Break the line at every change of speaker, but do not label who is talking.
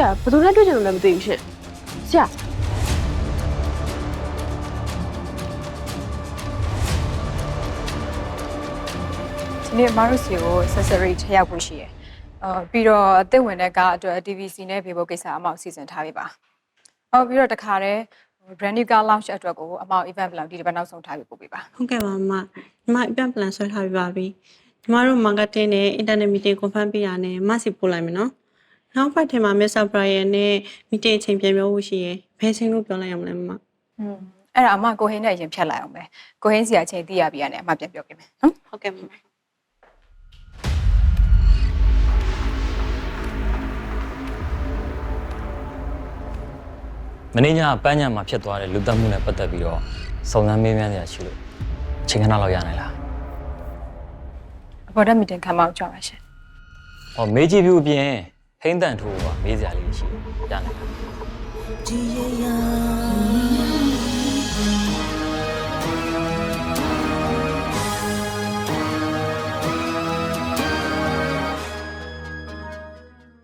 ရာဘယ်သူနဲ့တွေ့ကြလို့လည်းမသိဘူးရှင်ဆရာ
ဒီနေ့အမတို့စီကို accessory ထည့်ရောက်ဖို့ရှိရယ်အော်ပြီးတော့အသစ်ဝင်တဲ့ကားအတွက် TVC နဲ့ပြေဖို့ကိစ္စအမောက်စီစဉ်ထားပြီပါအော်ပြီးတော့တခါတည်း brand new car launch အတွက်ကိုအမောက် event plan ဒီတစ်ပတ်နောက်ဆုံးထားပြီးပို့ပေးပါ
ဟုတ်ကဲ့ပါမမဒီမ event plan ဆွဲထားပြီးပါပြီဒီမတို့ marketing နဲ့ internet meeting confirm ပေးတာနဲ့မစီပို့လိုက်မယ်နော် နောက်ပတ်ထဲမှာ Mr. Brian နဲ့ meeting အချိန်ပြန်ပြောဖို့ရှိရယ်ဘယ်ချိန်လို့ပြောလိုက်ရမလဲမမ
อืมအဲ့ဒါအမကိုဟင်းနဲ့ရင်ဖြတ်လိုက်အောင်ပဲကိုဟင်းစီကအချိန်သိရပြီရတယ်အမပြန်ပြောပေးမယ်နော်
ဟုတ်ကဲ့မမ
မင်းညကပန်းညံမှာဖြစ်သွားတဲ့လူတက်မှုနဲ့ပတ်သက်ပြီးတော့စုံစမ်းမေးမြန်းနေရရှိလို့အချိန်ခဏလောက်ရနိုင်လား
အပေါ်တက် meeting ခံမအောင်ကြောက်ပါရှင်
ဟောမေးကြည့်ပြူအပြင် ဟိမ့်တန်ထိုးကမေးစရာလေးရှိတယ်ရနိုင်လား
ဒီရရ